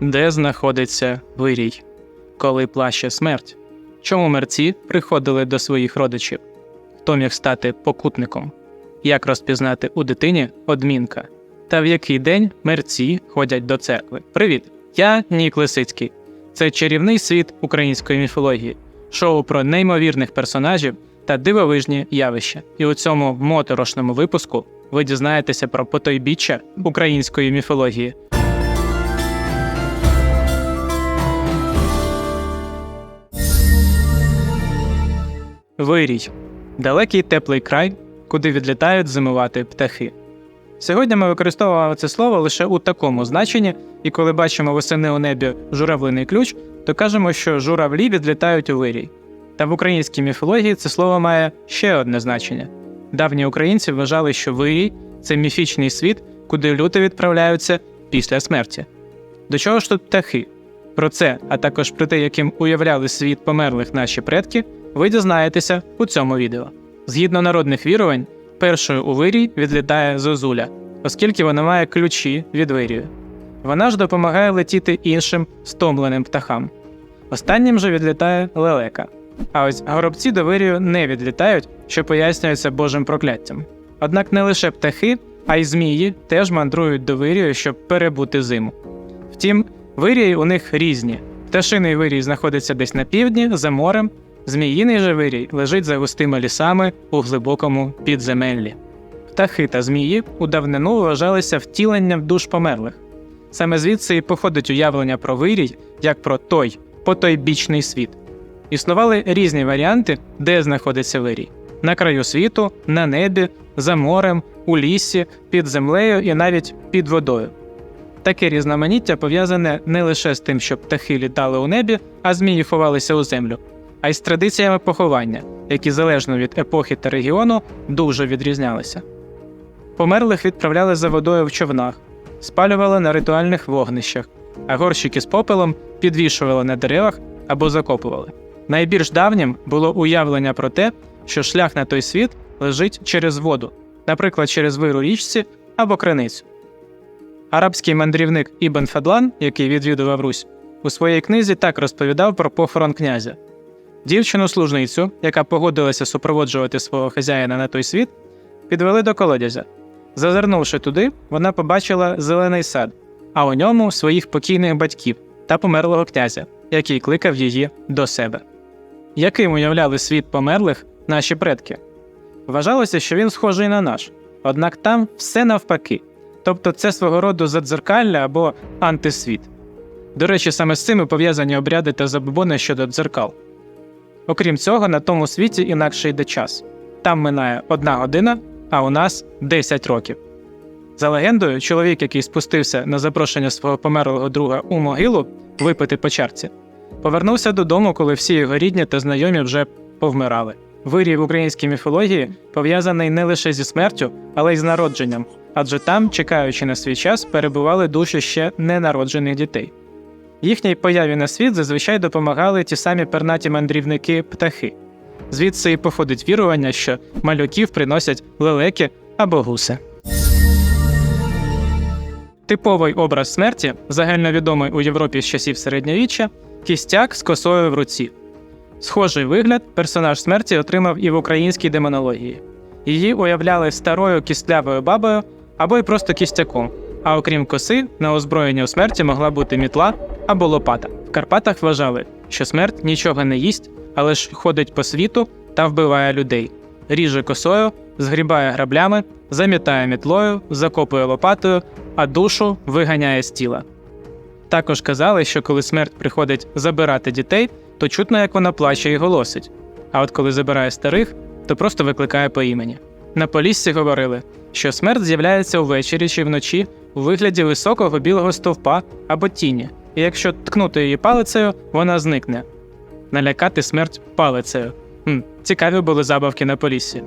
Де знаходиться вирій? Коли плаще смерть? Чому мерці приходили до своїх родичів? Хто міг стати покутником? Як розпізнати у дитині одмінка? Та в який день мерці ходять до церкви? Привіт! Я Нік Лисицький. Це чарівний світ української міфології, шоу про неймовірних персонажів та дивовижні явища. І у цьому моторошному випуску ви дізнаєтеся про потойбіччя української міфології. Вирій далекий теплий край, куди відлітають зимувати птахи. Сьогодні ми використовуємо це слово лише у такому значенні, і коли бачимо восени у небі журавлиний ключ, то кажемо, що журавлі відлітають у вирій. Та в українській міфології це слово має ще одне значення. Давні українці вважали, що вирій це міфічний світ, куди люди відправляються після смерті. До чого ж тут птахи? Про це, а також про те, яким уявляли світ померлих наші предки, ви дізнаєтеся у цьому відео. Згідно народних вірувань, першою у вирій відлітає зозуля, оскільки вона має ключі від вирію. Вона ж допомагає летіти іншим стомленим птахам. Останнім же відлітає лелека. А ось горобці до вирію не відлітають, що пояснюється Божим прокляттям. Однак не лише птахи, а й змії теж мандрують до вирію, щоб перебути зиму. Втім, вирії у них різні. Пташиний вирій знаходиться десь на півдні, за морем, зміїний же вирій лежить за густими лісами у глибокому підземеллі. Птахи та змії у давнину вважалися втіленням душ померлих. Саме звідси і походить уявлення про вирій як про той, потойбічний світ. Існували різні варіанти, де знаходиться вирій: на краю світу, на небі, за морем, у лісі, під землею і навіть під водою. Таке різноманіття пов'язане не лише з тим, що птахи літали у небі, а змії ховалися у землю, а й з традиціями поховання, які залежно від епохи та регіону дуже відрізнялися. Померлих відправляли за водою в човнах, спалювали на ритуальних вогнищах, а горщики з попелом підвішували на деревах або закопували. Найбільш давнім було уявлення про те, що шлях на той світ лежить через воду, наприклад, через виру річці або криницю. Арабський мандрівник Ібн Фадлан, який відвідував Русь, у своїй книзі так розповідав про похорон князя. Дівчину-служницю, яка погодилася супроводжувати свого хазяїна на той світ, підвели до колодязя. Зазирнувши туди, вона побачила зелений сад, а у ньому своїх покійних батьків та померлого князя, який кликав її до себе. Яким уявляли світ померлих наші предки? Вважалося, що він схожий на наш, однак там все навпаки. Тобто це свого роду задзеркалля або антисвіт. До речі, саме з цими пов'язані обряди та забобони щодо дзеркал. Окрім цього, на тому світі інакше йде час. Там минає одна година, а у нас 10 років. За легендою, чоловік, який спустився на запрошення свого померлого друга у могилу випити по чарці, повернувся додому, коли всі його рідні та знайомі вже повмирали. Вирій в українській міфології пов'язаний не лише зі смертю, але й з народженням, адже там, чекаючи на свій час, перебували душі ще ненароджених дітей. Їхній появі на світ зазвичай допомагали ті самі пернаті мандрівники птахи. Звідси і походить вірування, що малюків приносять лелеки або гуси. Типовий образ смерті, загальновідомий у Європі з часів середньовіччя, кістяк з косою в руці. Схожий вигляд персонаж смерті отримав і в українській демонології. Її уявляли старою кістлявою бабою або й просто кістяком. А окрім коси, на озброєнні у смерті могла бути мітла або лопата. В Карпатах вважали, що смерть нічого не їсть, але ж ходить по світу та вбиває людей, ріже косою, згрібає граблями, замітає мітлою, закопує лопатою, а душу виганяє з тіла. Також казали, що коли смерть приходить забирати дітей, то чутно, як вона плаче і голосить. А от коли забирає старих, то просто викликає по імені. На Поліссі говорили, що смерть з'являється ввечері чи вночі у вигляді високого білого стовпа або тіні, і якщо ткнути її палицею, вона зникне. Налякати смерть палицею. Хм, Цікаві були забавки на Поліссі.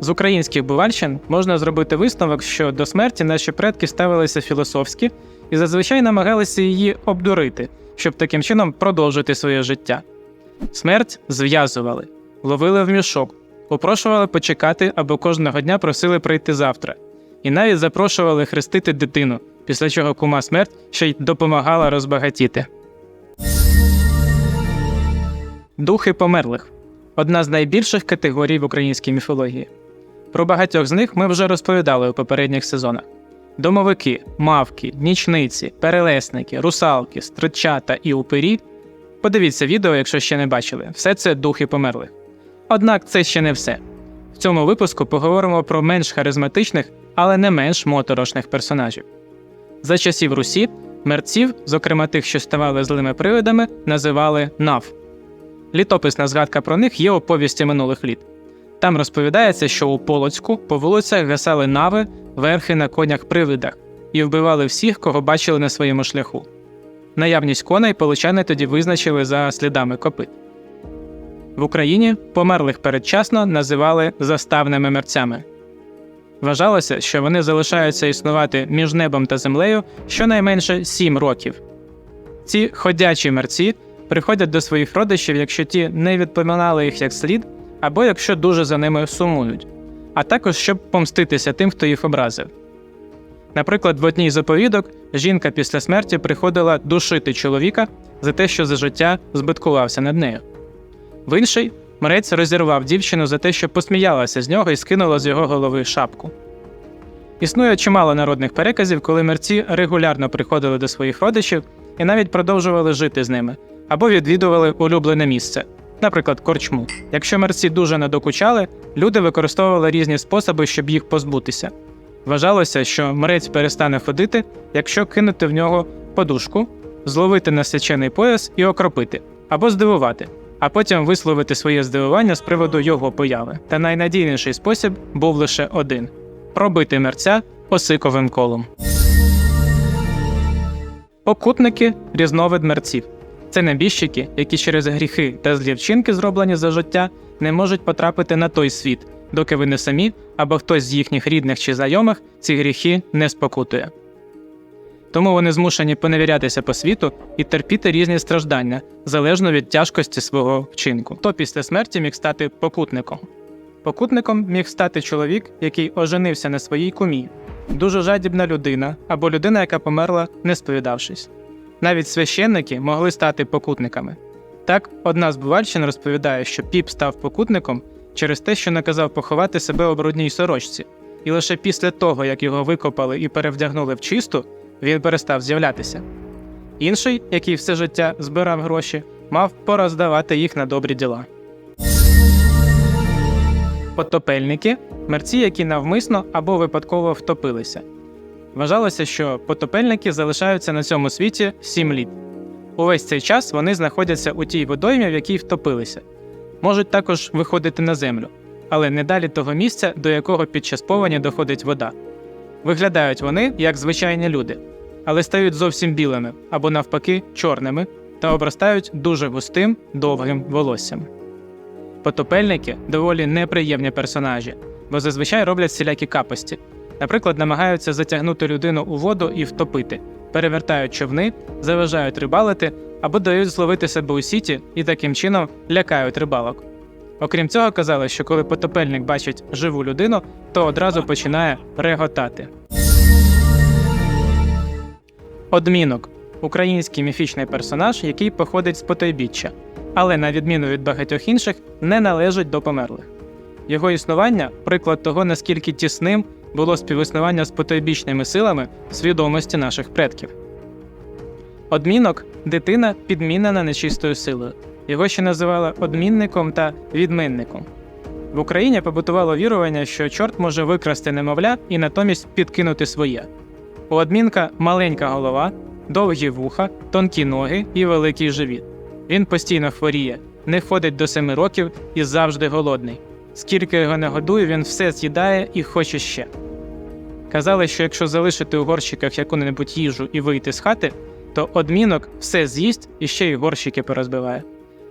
З українських бувальщин можна зробити висновок, що до смерті наші предки ставилися філософськи і зазвичай намагалися її обдурити, щоб таким чином продовжити своє життя. Смерть зв'язували, ловили в мішок, упрошували почекати або кожного дня просили прийти завтра. І навіть запрошували хрестити дитину, після чого кума смерть ще й допомагала розбагатіти. Духи померлих одна з найбільших категорій в українській міфології. Про багатьох з них ми вже розповідали у попередніх сезонах: домовики, мавки, нічниці, перелесники, русалки, стричата і упирі. Подивіться відео, якщо ще не бачили. Все це духи померлих. Однак це ще не все. В цьому випуску поговоримо про менш харизматичних, але не менш моторошних персонажів. За часів Русі мерців, зокрема тих, що ставали злими привидами, називали нав. Літописна згадка про них є у повісті минулих літ. Там розповідається, що у Полоцьку по вулицях гасали нави, верхи на конях привидах і вбивали всіх, кого бачили на своєму шляху. Наявність коней поличани тоді визначили за слідами копит. В Україні померлих передчасно називали заставними мерцями. Вважалося, що вони залишаються існувати між небом та землею щонайменше 7 років. Ці ходячі мерці приходять до своїх родичів, якщо ті не відпоминали їх як слід, або якщо дуже за ними сумують, а також щоб помститися тим, хто їх образив. Наприклад, в одній з оповідок жінка після смерті приходила душити чоловіка за те, що за життя збиткувався над нею. В інший морець розірвав дівчину за те, що посміялася з нього і скинула з його голови шапку. Існує чимало народних переказів, коли мерці регулярно приходили до своїх родичів і навіть продовжували жити з ними або відвідували улюблене місце, наприклад, корчму. Якщо мерці дуже надокучали, люди використовували різні способи, щоб їх позбутися. Вважалося, що мрець перестане ходити, якщо кинути в нього подушку, зловити на свячений пояс і окропити, або здивувати, а потім висловити своє здивування з приводу його появи. Та найнадійніший спосіб був лише один пробити мерця осиковим колом. Покутники різновид мерців. Це небіжчики, які через гріхи та злі вчинки, зроблені за життя, не можуть потрапити на той світ, доки ви не самі або хтось з їхніх рідних чи знайомих ці гріхи не спокутує. Тому вони змушені поневірятися по світу і терпіти різні страждання залежно від тяжкості свого вчинку. Хто після смерті міг стати покутником? Покутником міг стати чоловік, який оженився на своїй кумі, дуже жадібна людина або людина, яка померла, не сповідавшись. Навіть священники могли стати покутниками. Так, одна з бувальщин розповідає, що піп став покутником через те, що наказав поховати себе у брудній сорочці, і лише після того, як його викопали і перевдягнули в чисту, він перестав з'являтися. Інший, який все життя збирав гроші, мав пороздавати їх на добрі діла. Потопельники мерці, які навмисно або випадково втопилися. Вважалося, що потопельники залишаються на цьому світі 7 літ. Увесь цей час вони знаходяться у тій водоймі, в якій втопилися, можуть також виходити на землю, але не далі того місця, до якого під час повені доходить вода. Виглядають вони як звичайні люди, але стають зовсім білими або навпаки чорними та обростають дуже густим довгим волоссям. Потопельники доволі неприємні персонажі, бо зазвичай роблять всілякі капості. Наприклад, намагаються затягнути людину у воду і втопити, перевертають човни, заважають рибалити або дають зловити себе у сіті і таким чином лякають рибалок. Окрім цього, казали, що коли потопельник бачить живу людину, то одразу починає реготати. Одмінок український міфічний персонаж, який походить з потойбіччя, але на відміну від багатьох інших, не належить до померлих. Його існування приклад того, наскільки тісним було співіснування з потойбічними силами свідомості наших предків. Одмінок дитина підмінена нечистою силою. Його ще називали одмінником та відмінником. В Україні побутувало вірування, що чорт може викрасти немовля і натомість підкинути своє. У одмінка маленька голова, довгі вуха, тонкі ноги і великий живіт. Він постійно хворіє, не ходить до семи років і завжди голодний. Скільки його не годує, він все з'їдає і хоче ще. Казали, що якщо залишити у горщиках яку-небудь їжу і вийти з хати, то одмінок все з'їсть і ще й горщики порозбиває.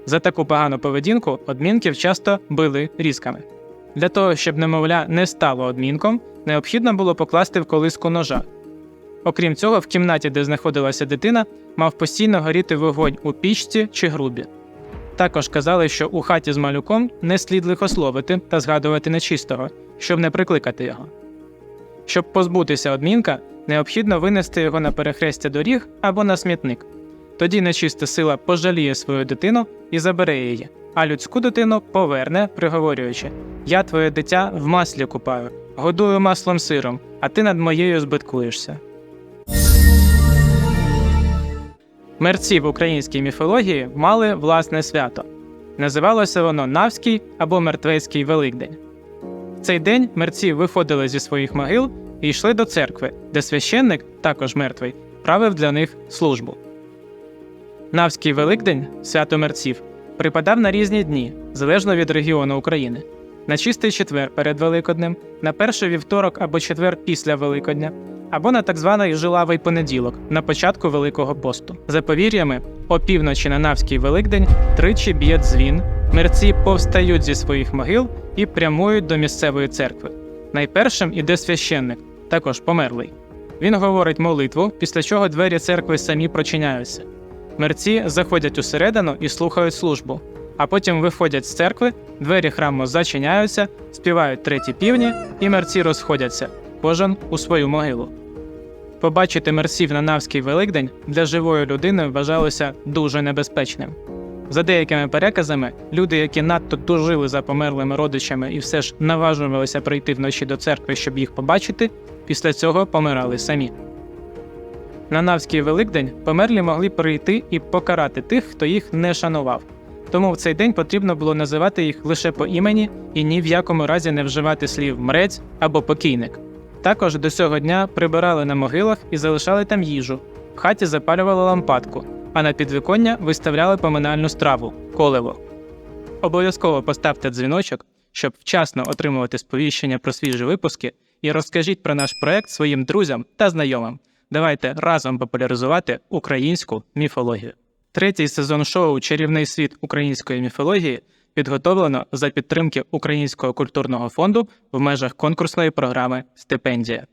За таку погану поведінку одмінків часто били різками. Для того, щоб немовля не стало одмінком, необхідно було покласти в колиску ножа. Окрім цього, в кімнаті, де знаходилася дитина, мав постійно горіти вогонь у пічці чи грубі. Також казали, що у хаті з малюком не слід лихословити та згадувати нечистого, щоб не прикликати його. Щоб позбутися одмінка, необхідно винести його на перехрестя доріг або на смітник. Тоді нечиста сила пожаліє свою дитину і забере її, а людську дитину поверне, приговорюючи: Я твоє дитя в маслі купаю, годую маслом сиром, а ти над моєю збиткуєшся. Мерці в українській міфології мали власне свято. Називалося воно Навський або Мертвецький Великдень. В цей день мерці виходили зі своїх могил і йшли до церкви, де священник, також мертвий, правив для них службу. Навський Великдень, свято мерців, припадав на різні дні, залежно від регіону України. На чистий четвер перед Великоднем, на перший вівторок або четвер після Великодня, або на так званий жилавий понеділок на початку Великого посту. За повір'ями, опівночі на Навський Великдень тричі б'є дзвін, мерці повстають зі своїх могил і прямують до місцевої церкви. Найпершим іде священник, також померлий. Він говорить молитву, після чого двері церкви самі прочиняються. Мерці заходять усередину і слухають службу, а потім виходять з церкви, двері храму зачиняються, співають треті півні, і мерці розходяться, кожен у свою могилу. Побачити мерців на Навський Великдень для живої людини вважалося дуже небезпечним. За деякими переказами, люди, які надто тужили за померлими родичами і все ж наважувалися прийти вночі до церкви, щоб їх побачити, після цього помирали самі. На Навський Великдень померлі могли прийти і покарати тих, хто їх не шанував. Тому в цей день потрібно було називати їх лише по імені і ні в якому разі не вживати слів мрець або покійник. Також до цього дня прибирали на могилах і залишали там їжу. В хаті запалювали лампадку, а на підвіконня виставляли поминальну страву колево. Обов'язково поставте дзвіночок, щоб вчасно отримувати сповіщення про свіжі випуски, і розкажіть про наш проект своїм друзям та знайомим. Давайте разом популяризувати українську міфологію. Третій сезон шоу Чарівний світ української міфології підготовлено за підтримки Українського культурного фонду в межах конкурсної програми Стипендія.